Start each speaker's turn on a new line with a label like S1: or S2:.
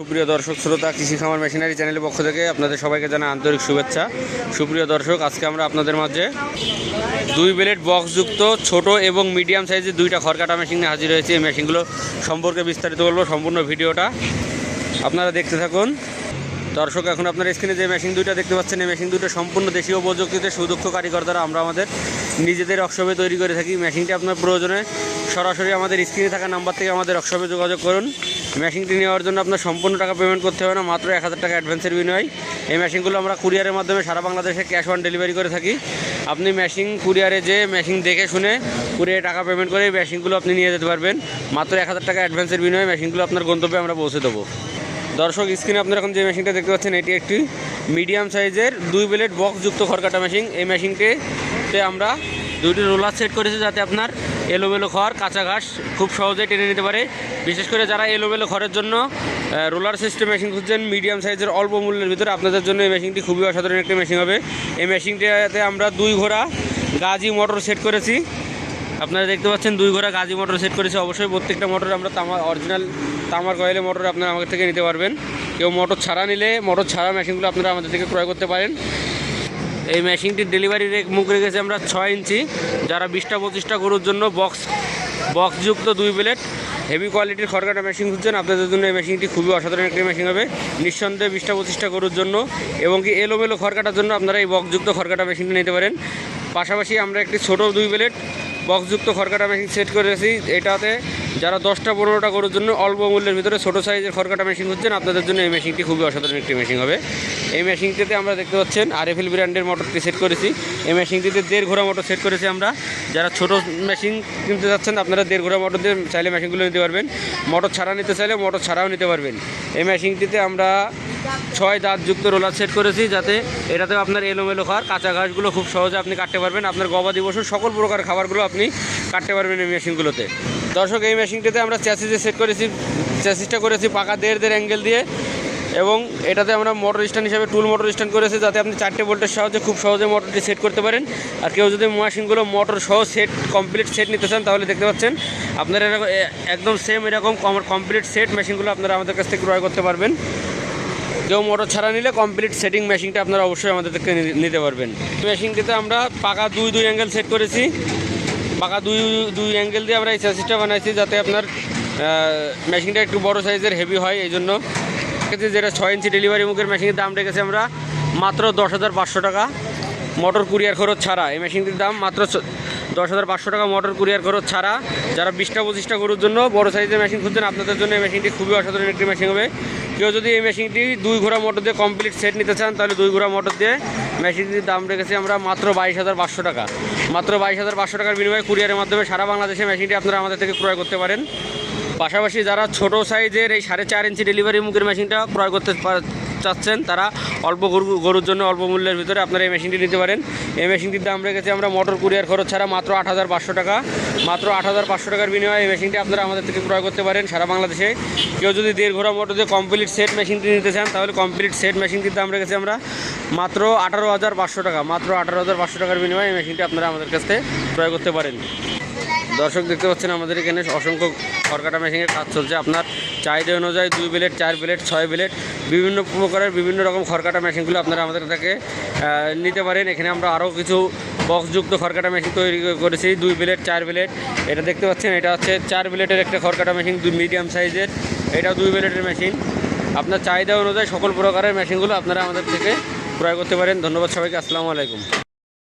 S1: সুপ্রিয় দর্শক শ্রোতা, কৃষি খামার মেশিনারি চ্যানেলের পক্ষ থেকে আপনাদের সবাইকে জানা আন্তরিক শুভেচ্ছা। সুপ্রিয় দর্শক, আজকে আমরা আপনাদের মাঝে দুই বেলেট বক্সযুক্ত, ছোট এবং মিডিয়াম সাইজের দুইটা খড়কাটা মেশিন নিয়ে হাজির হয়েছে। এই মেশিনগুলো সম্পর্কে বিস্তারিত বলব, সম্পূর্ণ ভিডিওটা আপনারা দেখতে থাকুন। দর্শক, এখন আপনার স্ক্রিনে যে মেশিন দুইটা দেখতে পাচ্ছেন, এই মেশিন দুটো সম্পূর্ণ দেশীয় প্রযুক্তিতে সুদক্ষ কারিগর দ্বারা আমরা আমাদের নিজেদের ওয়ার্কশপে তৈরি করে থাকি। মেশিনটি আপনার প্রয়োজনে সরাসরি আমাদের স্ক্রিনে থাকা নাম্বার থেকে আমাদের ওয়ার্কশপে যোগাযোগ করুন। মেশিনটি নেওয়ার জন্য আপনার সম্পূর্ণ টাকা পেমেন্ট করতে হবে না, মাত্র এক হাজার টাকা অ্যাডভান্সের বিনিময়। এই মেশিনগুলো আমরা কুরিয়ারের মাধ্যমে সারা বাংলাদেশে ক্যাশ অন ডেলিভারি করে থাকি। আপনি মেশিন কুরিয়ারে যে মেশিন দেখে শুনে কুরিয়ারে টাকা পেমেন্ট করে এই মেশিনগুলো আপনি নিয়ে যেতে পারবেন। মাত্র এক হাজার টাকা অ্যাডভান্সের বিনিময়ে মেশিনগুলো আপনার গন্তব্যে আমরা পৌঁছে দেবো। দর্শক স্ক্রিনে আপনারা এখন যে মেশিনটা দেখতে পাচ্ছেন, এটি একটি মিডিয়াম সাইজের দুই ব্লেড বক্সযুক্ত খড়কাটা মেশিন এই মেশিনটিতে আমরা দুইটি রোলার সেট করেছি যাতে আপনার এলোমেলো খড়, কাঁচা ঘাস খুব সহজে টেনে নিতে পারে। বিশেষ করে যারা এলোমেলো খড়ের জন্য রোলার সিস্টেম মেশিন খুঁজছেন মিডিয়াম সাইজের অল্প মূল্যের ভিতরে আপনাদের জন্য এই মেশিনটি খুবই অসাধারণ একটি মেশিন হবে। এই মেশিনটিতে আমরা দুই ঘোড়া গাজি মোটর সেট করেছি। আপনারা দেখতে পাচ্ছেন দুই ঘোড়া গাজি মোটর সেট করেছে। অবশ্যই প্রত্যেকটা মোটর আমরা তামা অরিজিনাল তামার কয়েলের মোটর আপনারা আমাদের থেকে নিতে পারবেন। কেউ মোটর ছাড়া নিলে, মোটর ছাড়া মেশিনগুলো আপনারা আমাদের থেকে ক্রয় করতে পারেন। এই মেশিনটির ডেলিভারি মুখ রেখেছি আমরা ছয় ইঞ্চি। যারা বিশটা, পঁচিশটা গরুর জন্য বক্স বক্সযুক্ত দুই প্লেট হেভি কোয়ালিটির খড়কাটা মেশিন খুঁজছেন, আপনাদের জন্য এই মেশিনটি খুবই অসাধারণ একটি মেশিন হবে। নিঃসন্দেহে বিশটা, পঁচিশটা গরুর জন্য এবং কি এলোমেলো খড়কাটার জন্য আপনারা এই বক্সযুক্ত খড়কাটা মেশিনটি নিতে পারেন। পাশাপাশি আমরা একটি ছোট দুই প্লেট বক্সযুক্ত খড়কাটা মেশিন সেট করেছি এটাতে যারা দশটা, পনেরোটা গরুর জন্য অল্প মূল্যের ভিতরে ছোটো সাইজের খড়কাটা মেশিন হচ্ছেন আপনাদের জন্য এই মেশিনটি খুবই অসাধারণ একটি মেশিন হবে। এই মেশিনটিতে আমরা দেখতে পাচ্ছেন আর আরএফএল ব্র্যান্ডের মোটরটি সেট করেছি। এই মেশিনটিতে দেড় ঘোড়া মোটর সেট করেছি আমরা। যারা ছোট মেশিন কিনতে যাচ্ছেন, আপনারা দেড় ঘোড়া মোটর দিয়ে চাইলে মেশিনগুলো নিতে পারবেন। মোটর ছাড়া নিতে চাইলে মোটর ছাড়াও নিতে পারবেন। এই মেশিনটিতে আমরা ছয় দাঁতযুক্ত রোলার সেট করেছি যাতে এটাতে আপনার এলোমেলো খাওয়ার, কাঁচা ঘাসগুলো খুব সহজে আপনি কাটতে পারবেন। আপনার গবাদি পশুর সকল প্রকার খাবারগুলো আপনি কাটতে পারবেন এই মেশিনগুলোতে। দর্শক, এই মেশিনটিতে আমরা চ্যাসিসে সেট করেছি, চ্যাসিসটা করেছি পাকা দেড় দেড় অ্যাঙ্গেল দিয়ে এবং এটাতে আমরা মোটর স্ট্যান্ড হিসাবে টুল মোটর স্ট্যান্ড করেছি যাতে আপনি চারটে বোল্টের সাহায্যে খুব সহজে মোটরটি সেট করতে পারেন। আর কেউ যদি মেশিনগুলো মোটর সহ সেট, কমপ্লিট সেট নিতে চান তাহলে দেখতে পাচ্ছেন আপনারা এরকম একদম সেম এরকম কমপ্লিট সেট মেশিনগুলো আপনারা আমাদের কাছ থেকে ক্রয় করতে পারবেন। কেউ মোটর ছাড়া নিলে কমপ্লিট সেটিং মেশিনটা আপনারা অবশ্যই আমাদের থেকে নিতে পারবেন। মেশিনটিতে আমরা পাকা দুই দুই অ্যাঙ্গেল সেট করেছি। পাকা দুই দুই অ্যাঙ্গেল দিয়ে আমরা এই চ্যাসিসটা বানাইছি যাতে আপনার মেশিনটা একটু বড় সাইজের হেভি হয়, এই জন্য। যেটা ছয় ইঞ্চি ডেলিভারি মুখের মেশিনের দাম রেখেছি আমরা মাত্র দশ হাজার পাঁচশো টাকা। মোটর কুরিয়ার খরচ ছাড়া এই মেশিনটির দাম মাত্র দশ হাজার পাঁচশো টাকা মোটর কুরিয়ার খরচ ছাড়া যারা বিশটা, পঁচিশটা গরুর জন্য বড় সাইজের মেশিন খুঁজছেন, আপনাদের জন্য এই মেশিনটি খুবই অসাধারণ একটি মেশিন হবে। কেউ যদি এই মেশিনটি দুই ঘোড়া মোটর দিয়ে কমপ্লিট সেট নিতে চান, তাহলে দুই ঘোড়া মোটর দিয়ে মেশিনটির দাম রেখেছি আমরা মাত্র বাইশ হাজার পাঁচশো টাকা। মাত্র বাইশ হাজার পাঁচশো টাকার বিনিময়ে কুরিয়ারের মাধ্যমে সারা বাংলাদেশে মেশিনটি আপনারা আমাদের থেকে ক্রয় করতে পারেন। পাশাপাশি যারা ছোট সাইজের এই সাড়ে চার ইঞ্চি ডেলিভারি মুখের মেশিনটা ক্রয় করতে চাচ্ছেন, তারা অল্প গরু, গরুর জন্য অল্প মূল্যের ভিতরে আপনারা এই মেশিনটি নিতে পারেন। এই মেশিনটির দাম রেখেছি আমরা মোটর কুরিয়ার খরচ ছাড়া মাত্র আট হাজার পাঁচশো টাকা। মাত্র আট হাজার পাঁচশো টাকার বিনিময়ে এই মেশিনটি আপনারা আমাদের থেকে ক্রয় করতে পারেন সারা বাংলাদেশে। কেউ যদি দেড় ঘোড়া মোটর দিয়ে কমপ্লিট সেট মেশিনটি নিতে চান, তাহলে কমপ্লিট সেট মেশিনটির দাম রেখেছি আমরা মাত্র আঠারো হাজার পাঁচশো টাকা। মাত্র আঠারো হাজার পাঁচশো টাকার বিনিময়ে এই মেশিনটি আপনারা আমাদের কাছ থেকে ক্রয় করতে পারেন। দর্শক, দেখতে পাচ্ছেন আমাদের এখানে অসংখ্য খড়কাটা মেশিনের কাজ চলছে। আপনার চাহিদা অনুযায়ী দুই প্লেট চার প্লেট ছয় প্লেট বিভিন্ন প্রকারের বিভিন্ন রকম খড়কাটা মেশিনগুলো আপনারা আমাদের থেকে নিতে পারেন। এখানে আমরা আরও কিছু বক্সযুক্ত খড়কাটা মেশিন তৈরি করেছি। দুই প্লেট চার প্লেট এটা দেখতে পাচ্ছেন, এটা হচ্ছে চার প্লেটের একটা খড়কাটা মেশিন দুই মিডিয়াম সাইজের এটাও দুই প্লেটের মেশিন আপনার চাহিদা অনুযায়ী সকল প্রকারের মেশিনগুলো আপনারা আমাদের থেকে ক্রয় করতে পারেন। ধন্যবাদ সবাইকে। আসসালামু আলাইকুম।